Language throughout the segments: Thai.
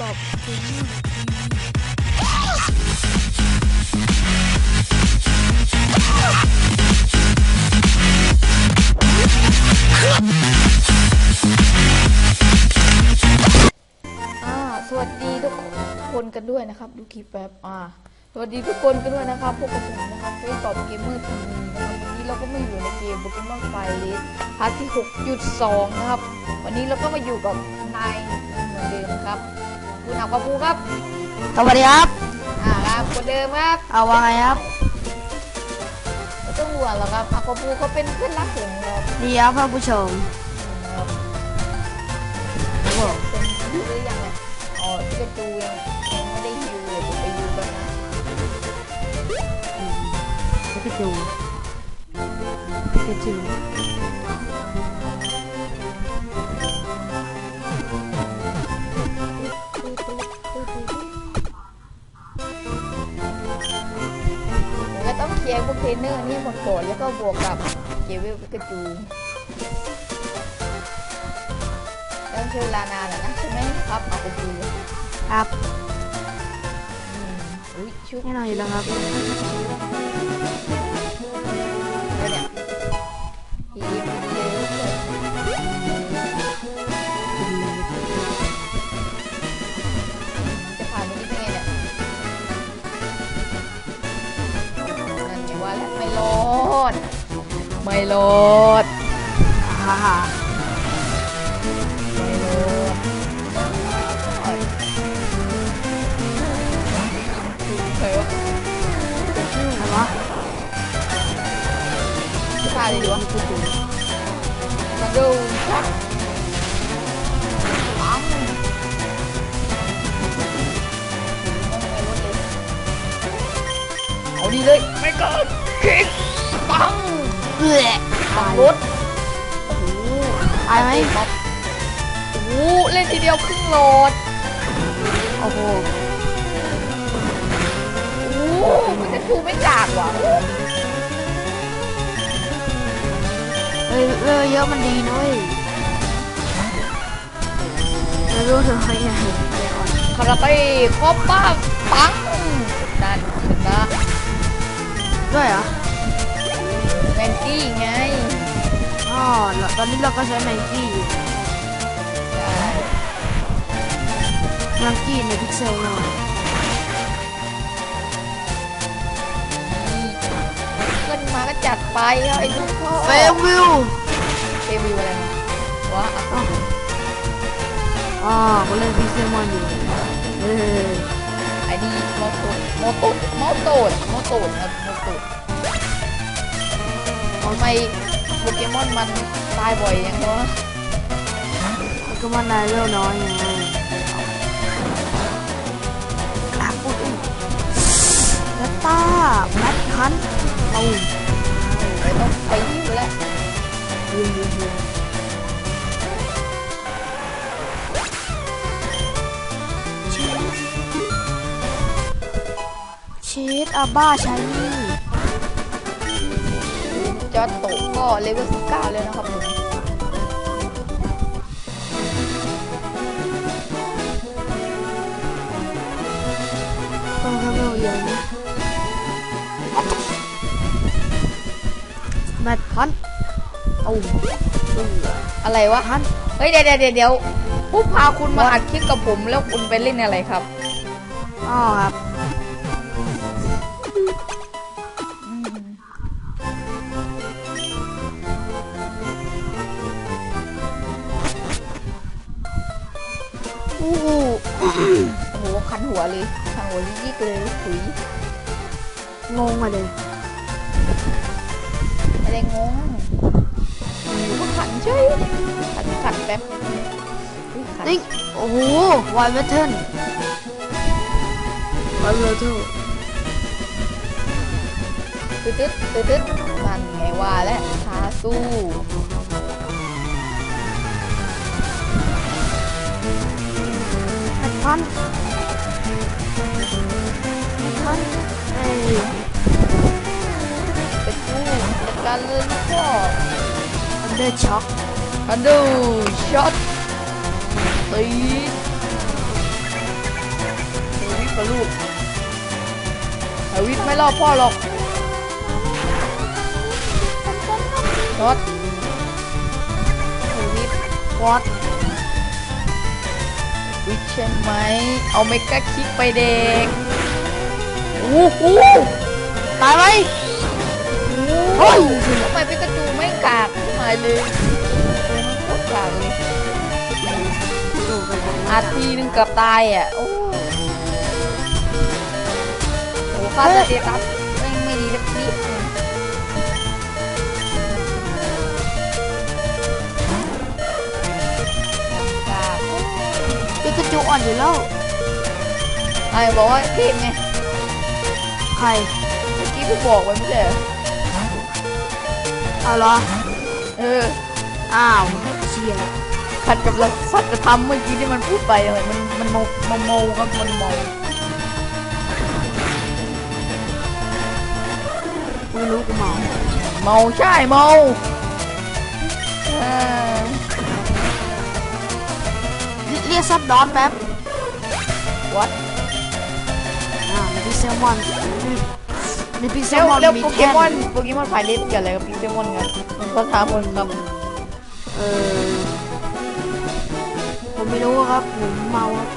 ตอบเกมเมอร์อ่าสวัสดีทุกคนกันด้วยนะครับ ดูคลิปแป๊บอ่าสวัสดีทุกคนกันด้วยนะครับ พวกกับผมนะครับเฟซตอบเกมเมอร์ทีวีนะครับวันนี้เราก็มาอยู่ในเกมโปเกมอนไฟเลสพาร์ทที่ 6.2 นะครับ วันนี้เราก็มาอยู่กับนายเหมือนเดิมครับ คุณอักปะปูครับสวัสดีครับ อ่าครับคนเดิมครับเอาว่าไงครับไม่ต้องห่วงหรอกครับอักปะปูเขาเป็นเพื่อนรักผมครับดีครับท่านผู้ชมครับครับผมเป็นหรือยังเนี่ยอ๋อพี่กระจูยังยังไม่ได้ฮิวเลยผมไปฮิวกันนะพิกาจูพิกาจู นเนอร์นี่หมดก่อนแล้วก็บวกกับเกเวลพิกาจูต้องใช้เวลานานหน่อยนะใช่ไหมครับอักปะปูครับอืมอุ้ยชุดแน่นอนอยู่แล้วครับ ไงว่าแล้วไม่รอดไม่รอดฮ่าฮ่าไม่รอดเอ้ยใครวะอะไรวะจะผ่านเลยดีวะพิกาจูมาดูช็อตปังเอาดีเลยไม่เกิน คิกปังเอื้อปังรถโอ้โหตายไหมครับโอ้โหเล่นทีเดียวครึ่งโหลดโอ้โหโอ้โหมันจะทูไม่กากว่ะเฮ้ยเอ้ยเยอะมันดีนะเว้ยไม่รู้ถึงใครไงไปก่อนคาราเต้ครอบป้าปังนั่นชนะ ด้วยเหรอแมนกี้ไงอ๋อแล้วตอนนี้เราก็ใช้ไมกี้อยู่ใช่ไมกี้ในพิกเซลหน่อยขึ้นมาก็จัดไปครับไอ้ลูกพ่อเฟลวิวเฟลวิวอะไรนะวะอ๋ออ๋อเขาเล่นพิกเซลมอนอยู่เออไอ้นี่โมโตดโมโตดโมโตดโมโตดครับโมโตด ทำไมโปเกมอนมันตายบ่อยอย่างวะมันก็มันนายเร็วน้อยไงอะอุ๊ยอุ๊ยแล้วตาแมทคันเอาไม่ต้องไปหิวแล้วยืนยืนยืนชีสอาบ้าใช้นี่ จอร์โตก็เลเวล19เลยนะครับผมต้องทำให้เยอะนะแมทคันเอาอะไรวะคันเฮ้ยเดี๋ยวเดี๋ยวเดี๋ยวเดี๋ยวผู้พาคุณมาอัดคลิปกับผมแล้วคุณไปเล่นอะไรครับอ๋อครับ หคันหัวเลยคันหัวยิกๆเลยถุยงงมาเลยไม่ได้งงอยู่ก็ขันเฉยขันขันแป๊บอุ๊ยขันนี่โอ้โหไวเวทเทิร์นไวเวทเทิร์นตึ๊ดตึ๊ดตึ๊ดตึ๊ดนั่นไงว่าแล้วทาสู้แมทคัน แมทคันกู้จัดการเลยลูกพ่ออันเดอร์ช็อคอันดูช็อตตีดลูกไอวิทไม่รอพ่อหรอกช็อตไอวิทวอตวิทใช่ไหมเอาเมกาคิกไปเด็ก อ้โหตายไหมเฮ้ยทำไมปิกาจูไม่กากหายเลยโคตรกากเลยดูไปบนอาทีนึงเกือบตายอะ โอ้โหค่าสเตตัสไม่งไม่ดีสักนิดนึงกากปิกาจูอ่อนอยู่แล้วไอ้บอกว่าเทพไงใค รเมื่อกี้พี่บอกไว้ไม่ใช่เหรอเอาเหรอ เออ อ้าวเชียร์ขัดกับหลักสัจธรรมเมื่อกี้ที่มันพูดไปอะไรมันมันโมมันโมครับมันโมไม่รู้กูเมาเมาใช่เมาเออเรียกซับดอนแป๊บวั ดอ่าในพิกเซลมอนในพิกเซเร็ลวมอนเร็วมีโปเกแท่นมอนโปเกมอนไฟเล็กันอะไรกับพิกเซมอนกันมันก็ท้าคนครับเออผมไม่รู้ครับผมเมาครับ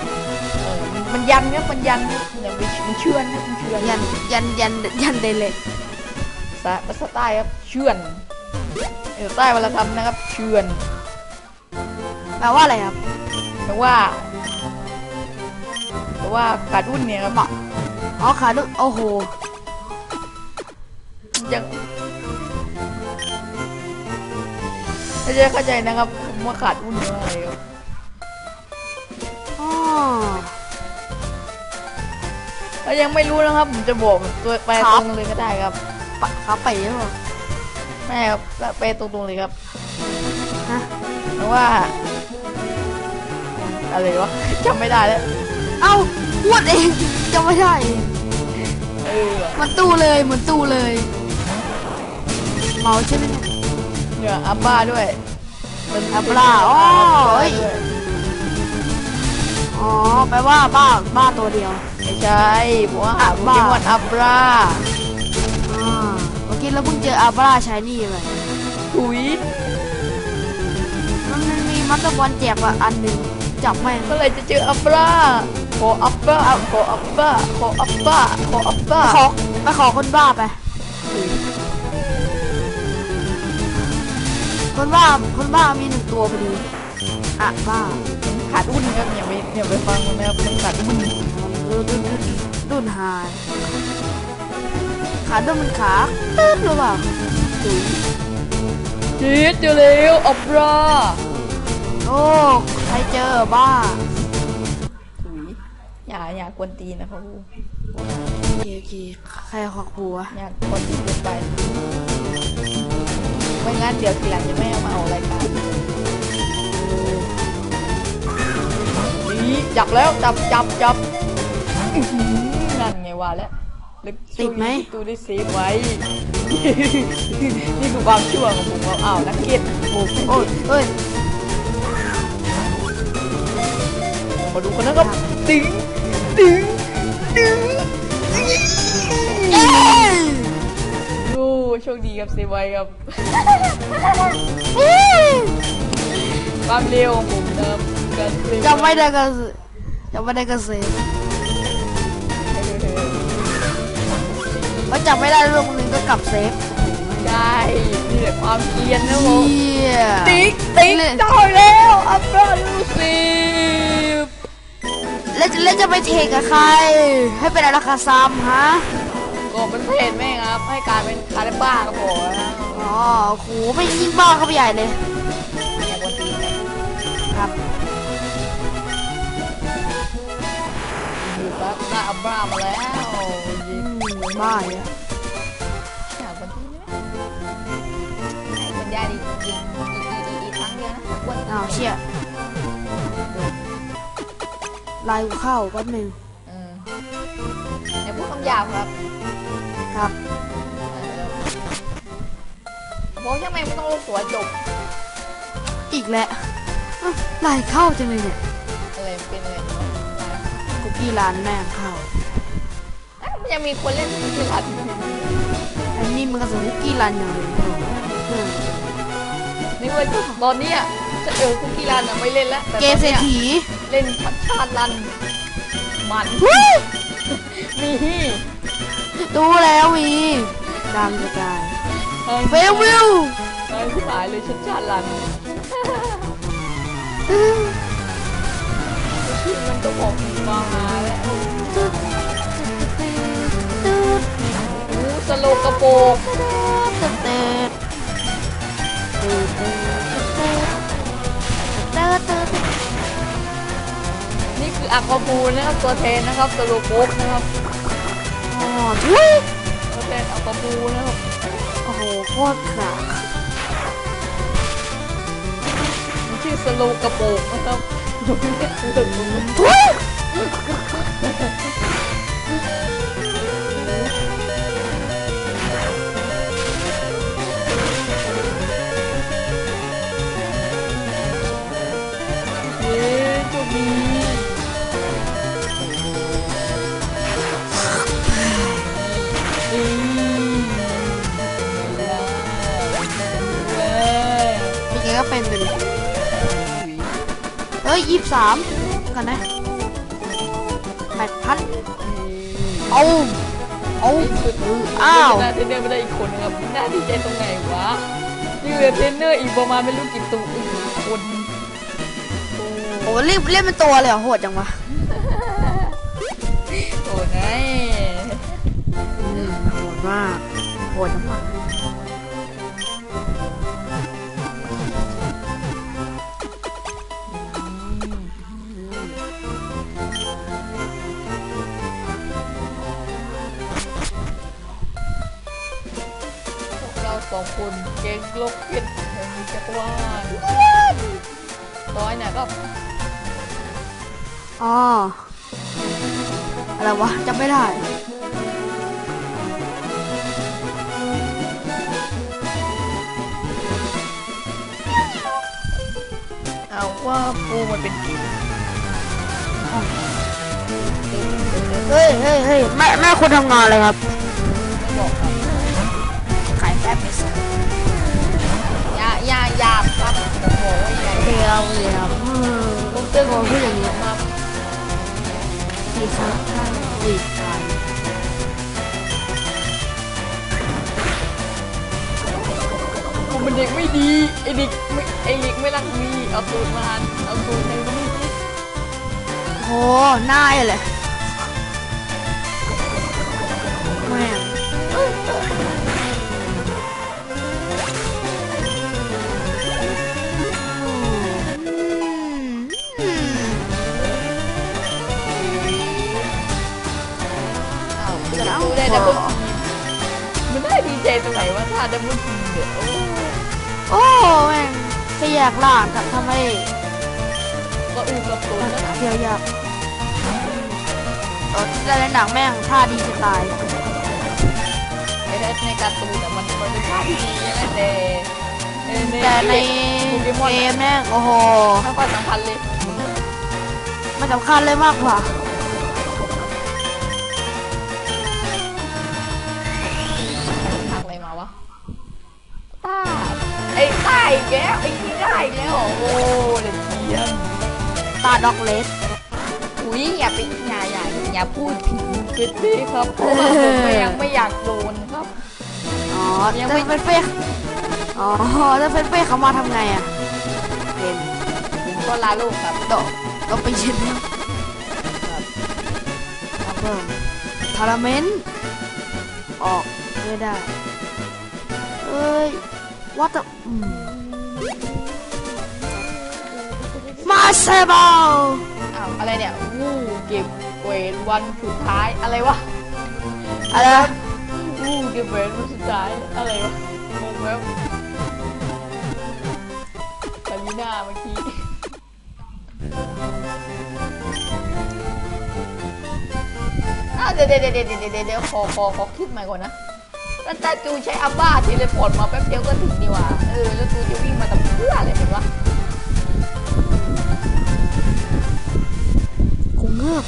เออมันมันยันครับมันยันครับเนี่ยมันเชื่อนครับมันเชื่อนยันยันยันยันเดเล็กภาษาภาษาใต้ครับเชื่อนเออใต้เวลาทำนะครับเชื่อนแปลว่าอะไรครับแต่ว่าแต่ว่าการ์ดุนเนี่ยครับ อ๋อขาดุโอ้โหยังไม่ใช่เข้าใจนะครับผมว่าขาดอุ้นว่าอะไรครับอ๋อถ้ายังไม่รู้นะครับ ผมจะบอกตัวไปครัตบรงเลยก็ได้ครับปะขาไปหรือเปล่าแม่ครับไปตรงๆเลยครับฮะเพราะว่า อะไรวะจำไม่ได้แล้ว เอ้า พูดเองจะไม่ได้เออว่ะมันตู้เลยเหมือนตู้เลยเมาใช่ไหมเนี่ยเนี่ยอัมบ้าด้วยเป็นอัมบ้าอ๋อเฮ้ยด้วยอ๋อแปลว่าบ้าบ้าตัวเดียวไม่ใช่ผมว่าหาอัโปมบ้าเกมอนอัมบ้าอ่าเมื่อกี้เราเพิ่งเจออาบราชายนี่ไปถุยมันมันมีมัตเตอร์บอลแจกอะอันหนึ่งจับแม่งเมื่อไหรจะเจออัมบ้า ขออัมบ้าขออัมบ้าขออัมบ้าขออัมบ้าขอไปขอคนบ้าไปถุยคนบ้า คนบ้ามีหนึ่งตัวพอดี อะบ้า ขาดอุ้นครับอย่าไปอย่าไปฟังมันนะครับมันขาดอุ้นดุนดุนดุนดุนหายขาดุนมันขาตึ๊ดหรือเปล่าจีดเจอแล้วอับราโอ้ใครเจอบ้าถุย อย่าอย่ากวนตีนนะครับโอเคโอเคใครขวักหัวอย่ากวนตีนเกินไปไม่งั้นเดี๋ยวทีหลังจะไม่เอามาเอารายการนี่จับแล้วจับจับจับอื้อหือนั่นไงว่าแล้วแล้วติดไหมตูได้เซฟไว้ นี่คือความชั่วของผมครับอ้าวนักเก็ตโอ้โอ้ยเอ้ยมาดูกันนะครับตึง ตึงตึงเอ้ยดูโชคดีครับเซฟไว้ครับความเร็วของผมนะครับการเซฟจำไม่ได้ก็จำไม่ได้ก็เซฟเพราะจำไม่ได้ลูกนึงก็กลับเซฟใช่นี่แหละความเกรียนนะผเฮีมยติ๊กติ๊กเล่นได้แล้วอัปเปอร์ลูซีฟ แล้วจะแล้วจะไปเทรดกับใคร ให้เป็นราคาซ้ำฮะก็เป็นเพจแม่งครับ ให้กลายเป็นคาร์บ้าครับผมอ๋อโหไม่ยิ่งบ้าเข้าไปใหญ่เลยอย่ากวนตีนนะครับอยู่แป๊บได้อัปเปอร์มาแล้วยิอืงมบ้าเนี่ยอยากวนตีนไหมให้คุณย่าดียิงอีกอีกอีกอีกครั้งเดียวนะกวนตีนอ้าวเชี่ย ไลน์กูเข้าแป๊บหนึงเอออย่าพูดคำหยาบครับครับบอกใช่ไหมไม่ต้องลงตัวจบอีกแล้วอ้าวไลน์เข้าจังเลยเนี่ยอะไรเป็นอะไรคุกกี้ร้านแม่งเข้าอยังมีคนเล่นคุกกี้รันอันนี้มันกระสุนคุกกี้รันอย่างเลยอืมนี่ว่าตอนเนี้ย จะเออคุกกี้รันอะไม่เล่นแล้วแต่เกมเศรษฐีเล่นชัดชาติรันมันเฮ้ยมีดูแล้วมีดังกระจายเฟลวิวไอ้ผู้หายเลยชัดชาติรันชื่อมันก็บอกมาหาแล้วโอ้สโลกระโปงเติร์ด ออัควาบูนะครับตัวแทนนะครับสโลโปกนะครับอ๋อทุยตัวแทนอัควาบูนะครับโอ้โหโคตรขลังมันชื่อสโลกระโปงนะครับทุยเเป็นไงก็เป็นไปเลยเฮ้ยยี่สิบสามกันนะแปดพันเอาเอาอ้าวชนะเทรนเนอร์ไม่ได้อีกคนนะครับน่าดีใจตรงไหนวะยังเหลือเทรนเนอร์อีกประมาณไม่รู้กี่ตัวอีกคนโอ้เล่นเล่นเป็นตัวเลยเหรอโหดจังวะโอ้ไงอืมโหดมากโหดจังวะ คนเก่งโลกเก็ตแห่งจักรวาลร้อยเนี่ยก็อ๋ออะไรวะจำไม่ได้เอาว่าปูมันเป็นกี่เฮ้ยเฮ้ยเฮ้ยแม่แม่คุณทำงานอะไรครับ ว่าอย่าเดียครับผมเตือนโอ้พูดอย่างนี้มาดีครับท่านดีครับผมเป็นเด็กไม่ดีไอเด็กไม่ไอเด็กไม่รักมีเอาตูดมาเอาตูดในนี้โหหน้าเลย โอ้โอ้แม่งจะอยากหลานทำทำไมก็อืมกับตูดนะเที่ยวยากตอนที่ได้เล่นหนังแม่งท่าดีจะตายไอ้ในการ์ตูนแต่มันมันเป็นภาที่ดีนะแต่แต่ในเกมอนเกมแม่งโอ้โหไม่ค่อยสำคัญเลยมันสำคัญเลยมากกว่า กแล้วไอ้ที่ได้อีกแล้วโอ้เด็กเทียมตาด็อกเลส อุ้ยอย่าไปอย่าอย่าอย่าพูดถึงเกิดดีครับเพราะว่าผมก็ยังไม่อยากโดนครับ อ๋อยังไม่จะเป็นเฟกอ๋อถ้าเป็นเฟกเขามาทำไงอะเกมผมก็ลาลูกครับโดดต้องไปยืนครับเพิ่มทาราเมนต์ออกไม่ได้เอ้ยว่าแต่อื มมาเซเบลอ้าวอะไรเนี่ยวู้เก็บเวรวันสุดท้ายอะไรวะอะไรนะวู้เก็บเวรวันสุดท้ายอะไรวะงงแล้วกาลิน่าเมื่อกี้อ้าวเดี๋ยวเดี๋ยวเดี๋ยวเดี๋ยวเดี๋ยวเดี๋ยวขอขอขอคิดใหม่ก่อนนะ แล้วตาจูใช้อาบ้าทีเลยอร์มาแป๊บเดียวก็ถึงนี่ว่ะเออแล้วจูจะวิ่งมาทำเพื่ออะไรเห็นปะคงเงือก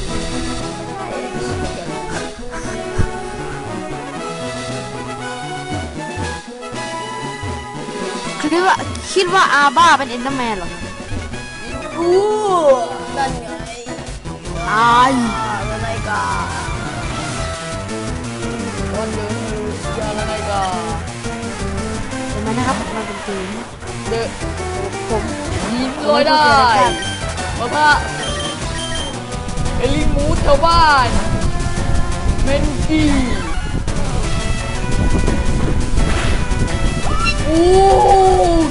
คิดว่าคิดว่าอาบ้าเป็นเอ็นเตอร์แมนเหรออู้นั่ไงยอะไรกัน นไหมนะครับ มันเป็นเกมเดอะผมยิงลอยได้มาพระเอลิมูสชาวบ้านเมนกี้อู้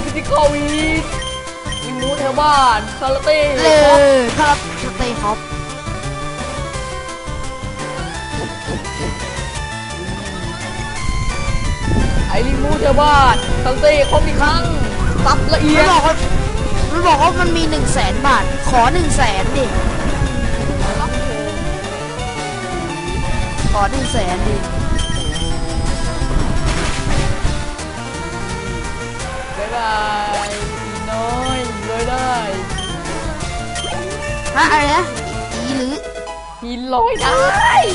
กิติคอวีดลิมูสชาวบ้านคาราเต้เลยครับสเตย์ครับ ไอลิมูสชาวบ้านคาราเต้ครบอีกครั้งสับละเอียมันดบอกว่ามันบอกว่ามันมีหนึ่งแสนบาท ขอหนึ่งแสนดิ ขอหนึ่งแสนดิ บ๊ายบายอีน้อยเลยได้ฮะอะไรนะอีหรือหินลอยได้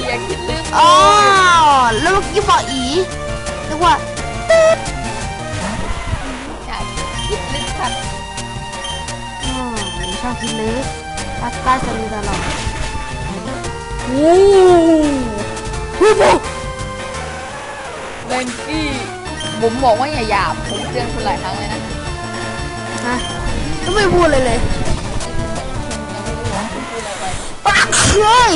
อย่าคิดลึกอ๋อแล้วเมื่อกี้บอกอีนึกว่าอย่า ชอบกินลึกตัดใต้สะดือตลอดโอ้ฮู้บอกเบนกี้ผมบอกว่าอย่าหยาบผมเตือนคุณหลายครั้งเลยนะฮะก็ไม่พูดเลยเลยยังไม่รู้ว่าคุณพูดอะไรไปปักเฮ้ย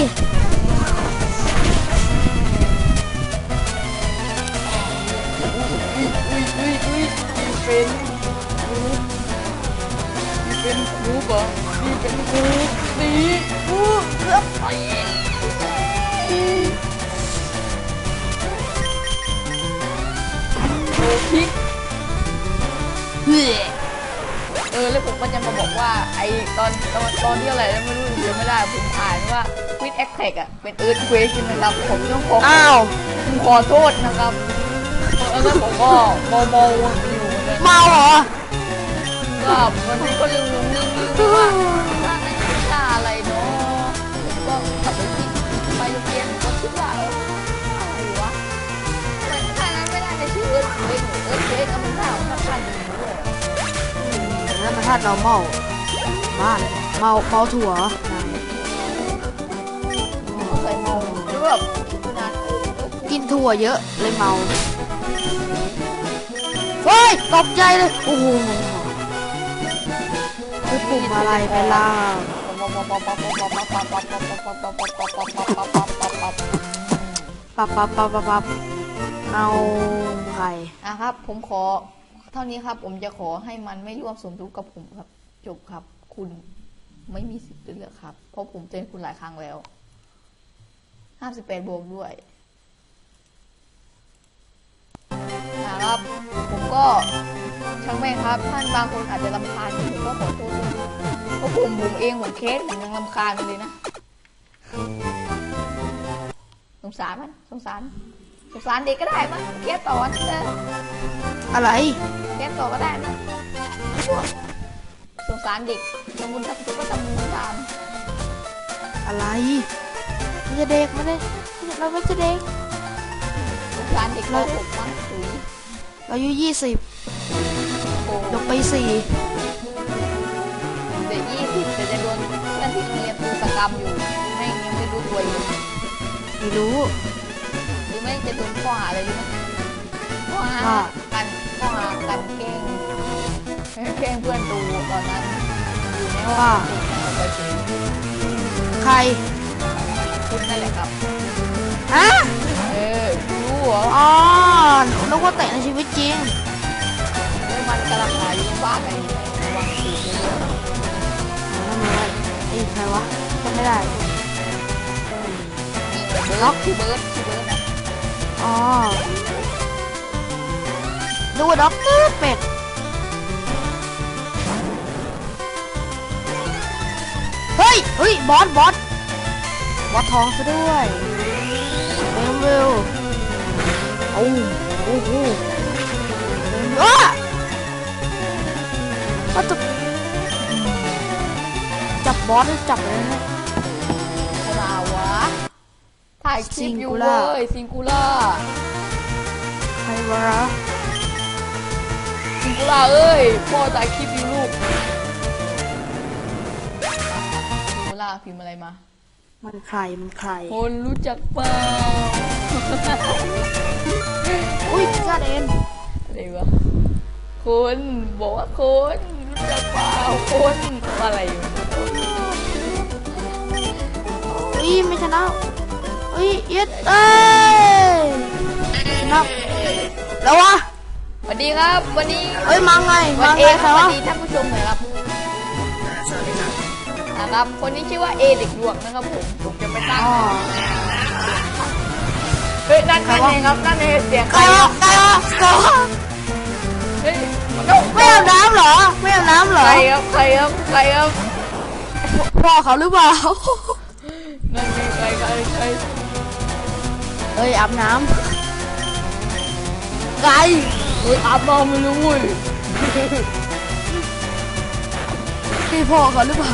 อุ้ยอุ้ยอุ้ยอุ้ยมีเป็นมี เป็นครูปะมีเป็นครูสีอู้เกือบไปโอ้พิกเฮ้ยเออแล้วผมก็จะมาบอกว่าไอตอนตอนตอนที่อะไรแล้วไม่รู้เดี๋ยวไม่ได้ผมอ่านว่าวิดแอคแท็กอะเป็นเอิร์ธเควกนะครับ ผมต้องขออ้าวผมขอโทษนะครับแล้วผมก็มอมออยู่เหมือนกันเมาเหรอ ก็มันก็ลืมลืมลืมลืมว่าว่าในชื่อว่าอะไรเนาะผมก็ขับรถที่ไปโรงเรียนก็คิดว่าเอออะไรวะแต่ถ้านั้นไม่ได้ในชื่อเอิร์ธเควกเอิร์ธเควกเอามันข้าวมันข้าวดีด้วยนั่นมันธาตุ normal บ้าเลยเมาเมาถั่วเคยเมาหรือแบบกินถั่วเยอะเลยเมาเฮ้ยตกใจเลย โอ้โห คือปุ่มอะไรไปล่ะปับปับปับปับปับเอาไข่อะครับ ผมขอ เท่านี้ครับ ผมจะขอให้มันไม่ร่วมสมทุกกับผมครับ จบครับ คุณไม่มีสิทธิ์เลือกครับ เพราะผมเตือนคุณหลายครั้งแล้วห้าสิบแปดบวกด้วย นะครับ ผมก็ช่างแม่งครับ ท่านบางคนอาจจะรำคาญผมก็ขอโทษด้วยเพราะผมผมเองผมเคสผมยังรำคาญมันเลยนะสงสารมันสงสารสงสารเด็กก็ได้มั้งเคสต่อเอออะไรเคสต่อก็ได้มั้งสงสารเด็กทำบุญทำบุญก็ทำบุญตามอะไรมันจะเด็กมันเลยเราไม่จะเด็กสงสาร เด็กเราผมมั้งถุยเราอายุยี่สิบโอ้ยกไปสี่เด็กยี่สิบแต่จะโดนเพื่อนที่โรงเรียนตูตกรรมอยู่แม่งยังไม่รู้ตัวอยู่ไม่รู้ หรือไม่จะโดนข้อหาอะไรรู้ไหมข้อหาว่ากันข้อหากันแกล้งแกล้งเพื่อนตูตอนนั้นอยู่ในห้องว่าเอาไปถึงใครคุณนั่นแหละครับฮะเออรู้เหรออ๋อนึกว่าแต่ในชีวิตจริงมันกำลังหาอยู่บ้านอะไรอยู่ระวังสีเยอะทำไมวะไอ้ใครวะจำไม่ได้ๆเบิร์ดคือเบิร์ดคือเบิร์ดนะอ๋อดูว่าด็อกเตอร์เป็ดเฮ้ยเฮ้ยบอสบอสบอสทองซะด้วยเร็ว เร็วโอ้โอ้โหอ้าก็จะจับบอสจับอะไรนะใครมาวะ ถ่ายคลิปอยู่เว้ยซิงคูล่าใครวะซิงกุล่าเอ้ยพ่อตายคลิปอยู่ลูกกุล่าพิมพ์อะไรมา มันใคร มันใคร คนรู้จักเปล่า อุ้ยพิซซ่าเดนอะไรวะคนบอกว่าคนรู้จักเปล่าคนอะไรอยู่อุ้ยไม่ชนะอุ้ยเย็ดเอ้ยชนะแล้ววะสวัสดีครับวันนี้เอ้ยมาไงวัมานเอไงคครัรับบสวัวะสดีท่านผู้ชมหน่อยครับนะครับคนนี้ชื่อว่าเอเด็กหลวงนะครับผมผมจะไปตั้งอ๋อ เฮ้ยนั่นนั่นเองครับนั่นเองเสียงใครวะใครวะใครวะเฮ้ยน้องไม่อาบน้ำเหรอ ไม่อาบน้ำเหรอใครครับใครครับใครครับพ่อเขาหรือเปล่า นั่นไงใครใครใครเอ้ยอาบน้ำไกลเฮ้ยอาบน้ำไม่รู้เว้ยพี่พ่อเขาหรือเปล่า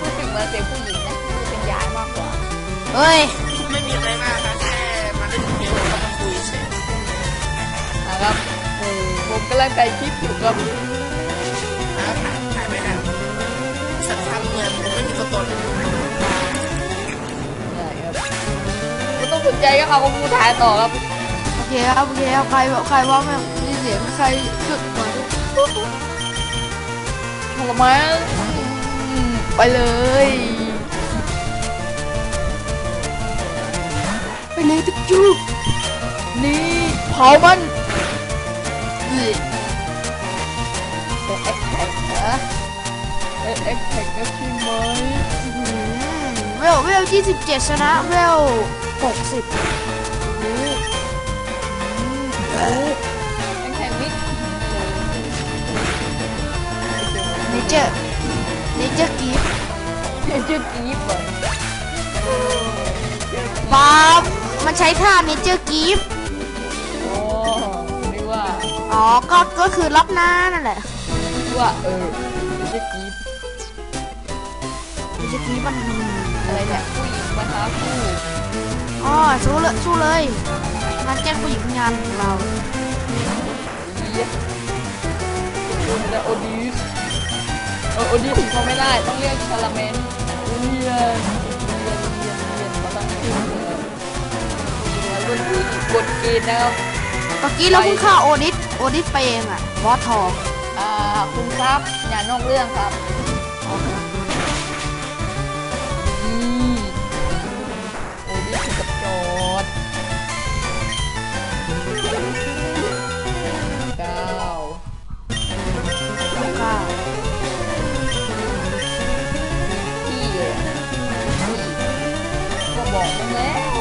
พูดถึงเหมาเสียงผู้หญิงนะพูดเป็นยายมากกว่า เฮ้ย ไม่มีอะไรมากครับ ผมกำลังถ่ายคลิปอยู่ครับแล้วถ่ายถ่ายไม่ได้สักพักเงินผมไม่มีตัวตนใช่ครับไม่ต้องสนใจก็เอาของกูถ่ายต่อครับโอเคครับโอเคครับใครใครว่าไม่มีเสียงใครสึกมาผลไม้อืมไปเลยไปเลยทุกจุ๊บนี่เผามันนี่ ท็กเอ็กแท็กนะใช่ไหมเวลเวลที่สิบเจ็ดชนะเวลหกสิบเอ็กแท็กมิดเนเจอร์เนเจอร์กีฟชื่อกีบเหรอปมันใช้ท่าเนเจอร์กีฟโอ้นี่ว่าอ๋อก็ก็คือรับหน้านั่นแหละ ว่าเออชื่อกีบเนเจอร์กีฟมันอะไรเนี่ยผู้หญิงมาท้าคู่อ๋อสู้เลยสู้เลยงานแจ้งผู้หญิงงานของเราเลียแล้วโอดิสเออโอดิสถึงเขาไม่ได้ต้องเรียกชาลาเมนเรียนเรียนเรียนเรียนเรียนมาตั้งชื่อเลยบนบนเกณฑ์นะครับตะกี้เราเพิ่งฆ่าโอดิสโอดิสไปเองอะบอสทอง อ่าคุณครับอย่านอกเรื่องครับนี่โอดิสกับจอดเก้าค่ะพี่เลยอะพี่ก็บอกมึงแล้ว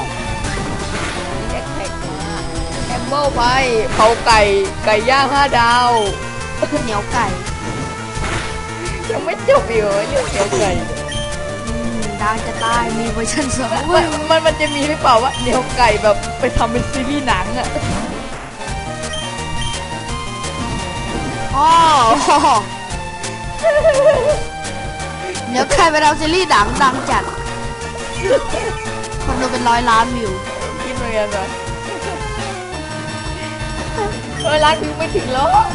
แท็กแท็กมาแอมเบิลไปเผาไก่ไก่ย่างห้าดาว เหนียวไก่ยังไม่จบอีกเหรอเรื่องเกี่ยวไก่อืมดังจะตายมีเวอร์ชันสองมัเว้นยมันมันจะมีหรือเปล่าว่าเดี๋ยวไก่แบบไปทำเป็นซีรีส์หนังอะอ๋อเหนียวไก่ไปเราซีรีส์ดังดังจัดคนดูเป็นร้อยล้านวิวคิดเหมือนกันนะเออร้านวิวไม่ถึงหรอก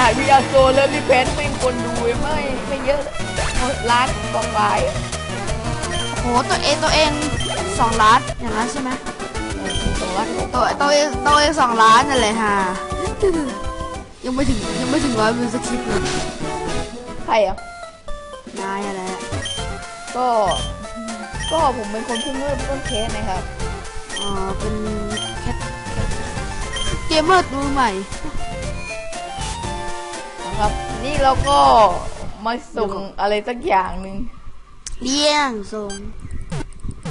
ถ่ายวิดีโอแล้วรีเพนไม่มีคนดูไม่ไม่เยอะร้านกองไฟโหตัวเองตัวเองสองล้านอย่างนั้นใช่ไหมตรงร้านของตัวตัวเองตัวเองสองล้านนั่นแหละฮะยังไม่ถึงยังไม่ถึงร้อยวิวสกคริปต์เลยใครอะนายอะไรอะก็ ก็ผมเป็นคนเพิ่งเริ่มต้นเคสนะครับอ๋อเป็นแคทเกมเมอร์มือใหม่นะ ครับ นี่เราก็มาส่งอะไรสักอย่างหนึ่งเลี้ยงส่ง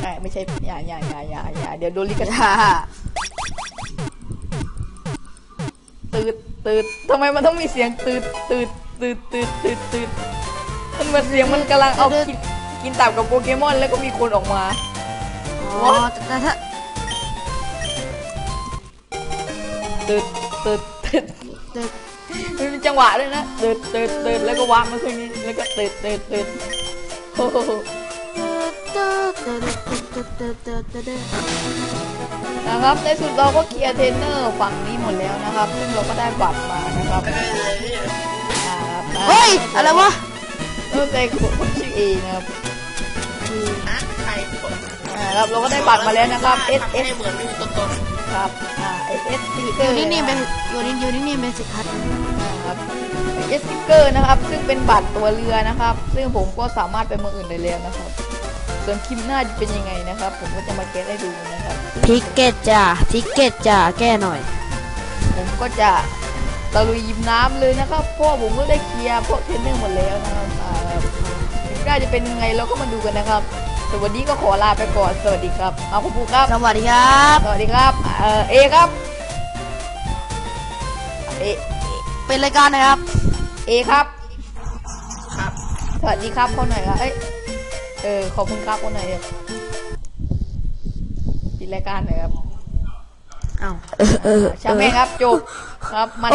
เอ้ยไม่ใช่อย่าอย่าอย่าอย่าอย่าเดี๋ยวโดนลิขสิทธิ์ฮ่าฮ่าตืดตืดทำไมมันต้องมีเสียงตืดตืดตืดตืดตืดตืดมันเหมือนเสียงมันกำลังเอากินกินตับกับโปเกมอนแล้วก็มีคนออกมาอ๋อแต่แต่ถ้าตืดตืดตืดแต่ มันเป็นจังหวะด้วยนะตืดตืดตืดแล้วก็วางมาตรงนี้แล้วก็ตืดตืดตืดโอ้โหแต่แต่แต่ตึ๊ดตึ๊ดตึ๊ดตึ๊ดนะครับในสุดเราก็เคลียร์เทนเนอร์ฝั่งนี้หมดแล้วนะครับ ซึ่งเราก็ได้บัตรมานะครับเฮ้ย อะไรวะเออใจคนชื่อเอนะครับ ดอ่าครับ เราก็ได้บัตรมาแล้วนะครับ S ทำ S ให้เหมือนไม่มีตัวตนครับ อ่า S S สติกเกออร์ยู่นิ่งๆเป็นอยู่นิ่งอยู่นิ่งๆเป็นสิครับครับ S สติกเกอร์นะครับ ซึ่งเป็นบัตรตัวเรือนะครับ ซึ่งผมก็สามารถไปเมืองอื่นได้แล้วนะครับ ส่วนคลิปหน้าจะเป็นยังไงนะครับ ผมก็จะมาแก้ให้ดูนะครับ ทิกเก็ตจ้าทิกเก็ตจ้าแก้หน่อย ผมก็จะตะลุยยิมน้ำเลยนะครับเพราะวกผมก็ได้เคลียร์พวกเทรนเนอร์หมดแล้วนะครับอ่าครับกล้าจะเป็นยังไงเราก็มาดูกันนะครับ แต่วันนี้ก็ขอลาไปก่อน สวัสดีครับ เอาคุณปูครับ สวัสดีครับ สวัสดีครับ เอ่อเอครับ เอ เป็นรายการนะครับ เอครับ ครับ สวัสดีครับเขาหน่อยครับ เอ้ย เออ ขอบคุณครับเขาหน่อยครับปิดรายการหน่อยครับ อ้าวช่างแม่งครับจบครับ มัน